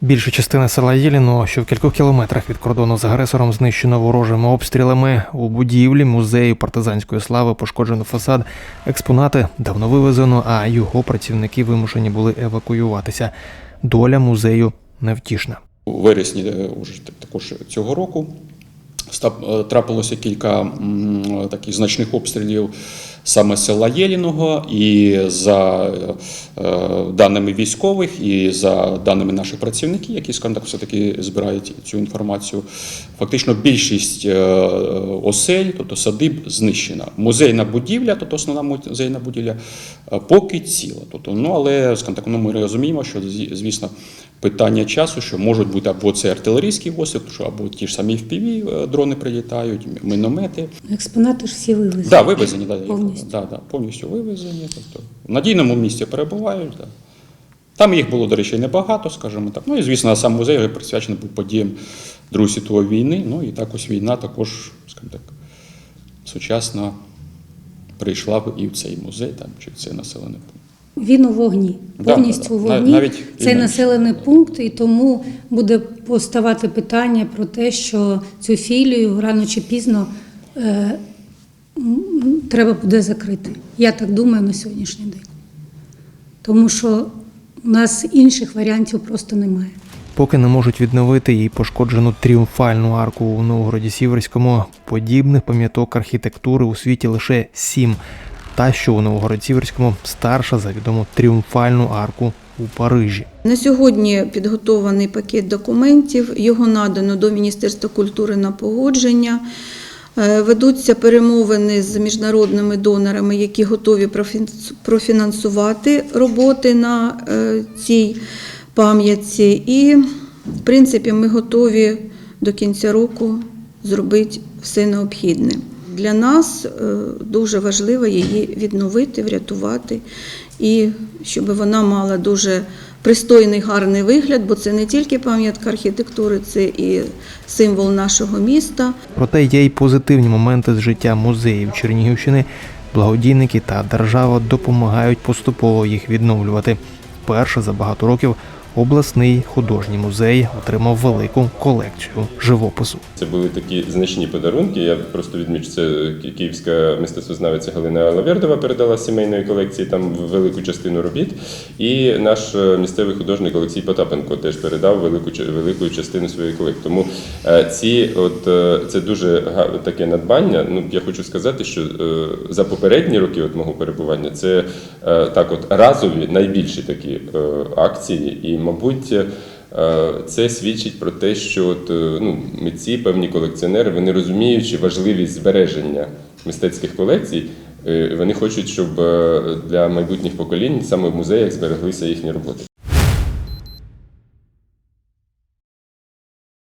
Більша частина села Єліно, що в кількох кілометрах від кордону з агресором, знищено ворожими обстрілами. У будівлі музею партизанської слави пошкоджено фасад. Експонати давно вивезено, а його працівники вимушені були евакуюватися. Доля музею невтішна. У вересні е, уже також цього року е, трапилося кілька таких значних обстрілів саме села Єліного, і за е, даними військових, і за даними наших працівників, які скажімо так, все-таки збирають цю інформацію. Фактично більшість е, осель, тобто садиб, знищена. Музейна будівля, тобто основна музейна будівля, е, поки ціла. Тобто, ну, але ну, ми розуміємо, що звісно. Питання часу, що можуть бути або це артилерійський осіб, або ті ж самі е, дрони прилітають, міномети. Експонати ж всі вивезені. Да, вивезені, да, Повністю. Да, да, повністю вивезені. Тобто в надійному місці перебувають. Да. Там їх було, до речі, небагато, скажімо так. Ну і звісно, сам музей присвячений був подіям Другої світової війни. Ну і так ось війна також, скажімо так, сучасно прийшла і в цей музей, там, чи в цей населений пункт. Він у вогні, Да, повністю да, у да. вогні. Навіть Це населений пункт, і тому буде поставати питання про те, що цю філію рано чи пізно е, треба буде закрити. Я так думаю на сьогоднішній день. Тому що у нас інших варіантів просто немає. Поки не можуть відновити і пошкоджену тріумфальну арку у Новгороді Сіверському, подібних пам'яток архітектури у світі лише сім. Та, що у Новгороді Сіверському старша за відому тріумфальну арку у Парижі. На сьогодні підготований пакет документів. Його надано до Міністерства культури на погодження. Е, Ведуться перемовини з міжнародними донорами, які готові профінансувати роботи на е, цій пам'ятці. І, в принципі, ми готові до кінця року зробити все необхідне. Для нас е, дуже важливо її відновити, врятувати і щоб вона мала дуже пристойний, гарний вигляд, бо це не тільки пам'ятка архітектури, це і символ нашого міста. Проте є й позитивні моменти з життя музеїв Чернігівщини. Благодійники та держава допомагають поступово їх відновлювати. Вперше за багато років обласний художній музей отримав велику колекцію живопису. Це були такі значні подарунки. Я просто відмічу, це київська мистецтвознавиця Галина Лавердова передала сімейної колекції там велику частину робіт. І наш е, місцевий художник Олексій Потапенко теж передав велику велику частину своєї колекції. Тому е, ці, от е, це дуже таке надбання. Ну я хочу сказати, що за попередні роки от мого перебування це так, от разові найбільші такі акції, і мабуть. е, Це свідчить про те, що от, е, ну, митці, певні колекціонери, вони розуміючи важливість збереження мистецьких колекцій, е, вони хочуть, щоб для майбутніх поколінь саме в музеях збереглися їхні роботи.